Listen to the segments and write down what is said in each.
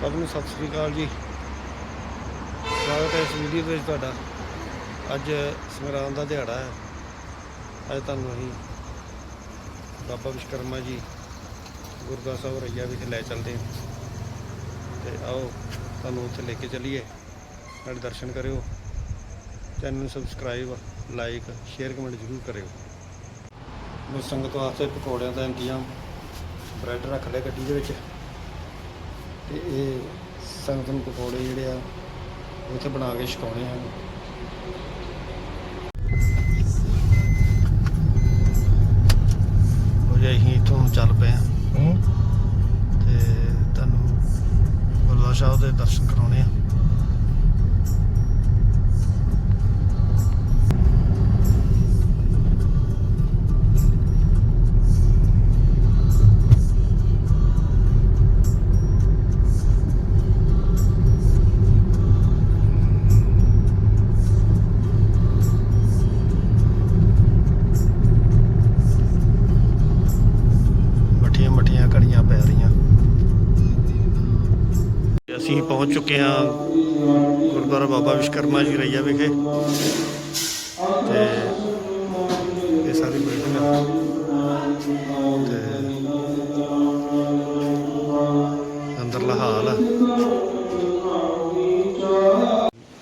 ਸਭ ਨੂੰ ਸਤਿ ਸ੍ਰੀ ਅਕਾਲ ਜੀ। ਸਵਾਗਤ ਹੈ ਇਸ ਵੀਡੀਓ ਵਿੱਚ ਤੁਹਾਡਾ। ਅੱਜ ਸੰਗਰਾਂਦ ਦਾ ਦਿਹਾੜਾ ਹੈ। ਅੱਜ ਤੁਹਾਨੂੰ ਅਸੀਂ ਬਾਬਾ ਵਿਸ਼ਕਰਮਾ ਜੀ ਗੁਰਦੁਆਰਾ ਸਾਹਿਬ ਰਈਆ ਵਿਖੇ ਲੈ ਚੱਲਦੇ ਹਾਂ। ਤੇ ਆਓ ਤੁਹਾਨੂੰ ਉੱਥੇ ਲੈ ਕੇ ਚੱਲੀਏ। ਸਾਡੇ ਦਰਸ਼ਨ ਕਰਿਓ। ਚੈਨਲ ਨੂੰ ਸਬਸਕ੍ਰਾਈਬ, ਲਾਈਕ, ਸ਼ੇਅਰ, ਕਮੈਂਟ ਜ਼ਰੂਰ ਕਰਿਓ। ਮੈਂ ਸੰਗਤ ਵਾਸਤੇ ਪਕੌੜਿਆਂ ਦਾ ਇੰਤਜ਼ਾਮ। ਬ੍ਰੈਡ ਰੱਖ ਲਿਆ ਗੱਡੀ ਦੇ ਵਿੱਚ। ਤੇ ਇਹ ਸੰਗਤ ਨੂੰ ਪਕੌੜੇ ਜਿਹੜੇ ਆ ਉੱਥੇ ਬਣਾ ਕੇ ਛਕਾਉਣੇ ਹਨ ਉਹ ਜੇ ਅਸੀਂ ਇੱਥੋਂ ਚੱਲ ਪਏ ਹਾਂ। ਤੇ ਤੁਹਾਨੂੰ ਗੁਰਦੁਆਰਾ ਸਾਹਿਬ ਦੇ ਦਰਸ਼ਨ ਕਰਾਉਣੇ ਆ। ਚੁੱਕੇ ਹਾਂ ਗੁਰਦੁਆਰਾ ਬਾਬਾ ਵਿਸ਼ਕਰਮਾ ਜੀ ਰਈਆ ਵਿਖੇ। ਤੇ ਇਹ ਸਾਰੀ ਬਿਲਡਿੰਗ ਆ। ਤੇ ਅੰਦਰਲਾ ਹਾਲ ਆ।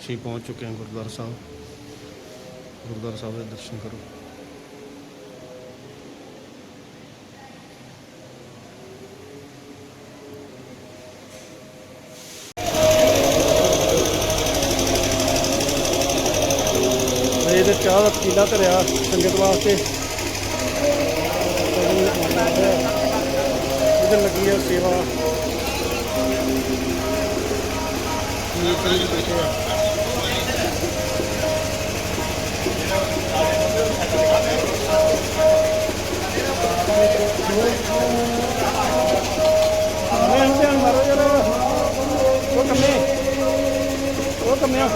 ਅਸੀਂ ਪਹੁੰਚ ਚੁੱਕੇ ਹਾਂ ਗੁਰਦੁਆਰਾ ਸਾਹਿਬ। ਗੁਰਦੁਆਰਾ ਸਾਹਿਬ ਦੇ ਦਰਸ਼ਨ ਕਰੋ ਇਹ ਤੇ ਧਰਿਆ ਸੰਗਤ ਵਾਸਤੇ। ਇਹਦੇ ਲੱਗੀ ਆ ਸੇਵਾ। ਇਹ ਕੋਈ ਬੈਠੇ ਆ ਮੈਂ ਧਿਆਨ ਉਹ ਕੰਮੇ। ਉਹ ਕੰਮਿਆ।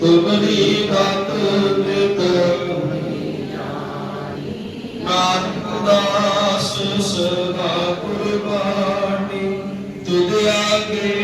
ਤੁਮਰੀ ਦਾਤ ਨਿਤ ਨਾਨਕ ਦਾਸ ਸਦਾ ਕੁਰਬਾਨੀ ਤੁਧ ਆਗੇ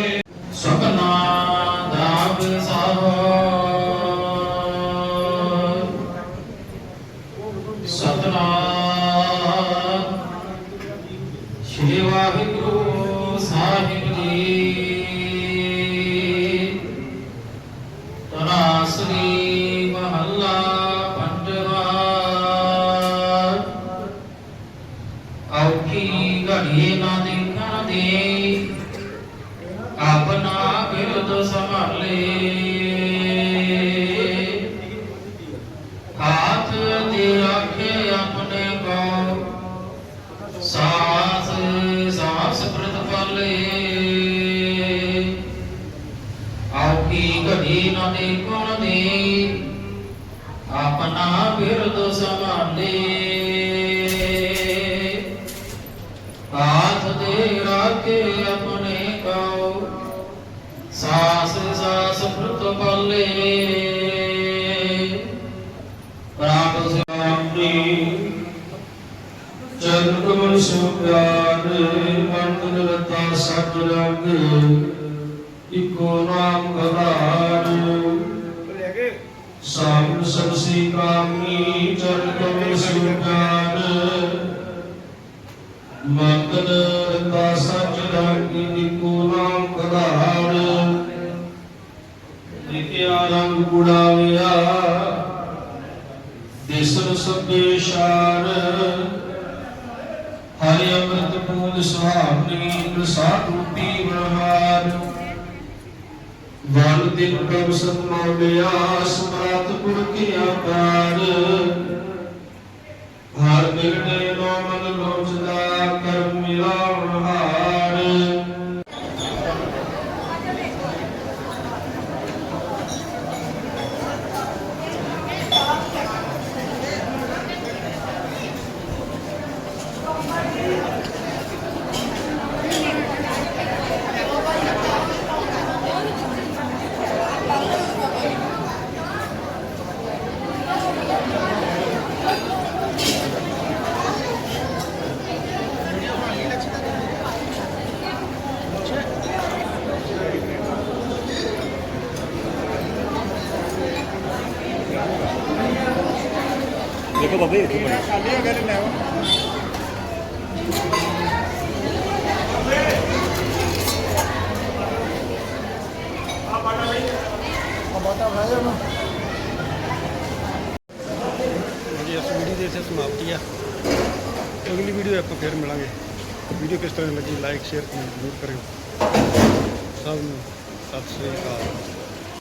ਰਾਖੇ ਆਪਣੇ ਕੋ ਸਾਸ ਸਾਸ ਪ੍ਰਤਪਾਲੇ ਪ੍ਰਭ ਆਪਣੀ ਚਰਨ ਕਮਲ ਸੋ ਪਿਆਰ ਮੰਤਨ ਰਤਾ ਸੱਚ ਰੰਗ ਇਕੋ ਨਾਮ ਗਵਾਰ ਸਾਮ ਸਬਸੀ ਕਾਮੀ ਚਰਨ ਕਮਲ ਸੋ ਅੰਮ੍ਰਿਤ ਪੂਜ ਪ੍ਰਸਾਦ ਰੂਪੀ ਬਰਹਾਰ ਵਨ ਦਿਨ ਪ੍ਰਭ ਸਤਨਾਮਿਆ ਸਮਰਾਤ ਗੁਰ ਕੀ ਅਪਾਰ ਹਰ ਮਿਲਨੇ ਨੋ ਮਨ ਲੋਚਦਾ ਦੇਖੋ ਜੀ ਇਸ ਵੀਡੀਓ ਦੀ ਇੱਥੇ ਸਮਾਪਤੀ ਆ। ਅਗਲੀ ਵੀਡੀਓ ਆਪਾਂ ਫਿਰ ਮਿਲਾਂਗੇ। ਵੀਡੀਓ ਕਿਸ ਤਰ੍ਹਾਂ ਲੱਗੀ ਲਾਈਕ ਸ਼ੇਅਰ ਕਮੈਂਟ ਜ਼ਰੂਰ ਕਰਿਓ। ਸਭ ਨੂੰ ਸਤਿ ਸ੍ਰੀ ਅਕਾਲ।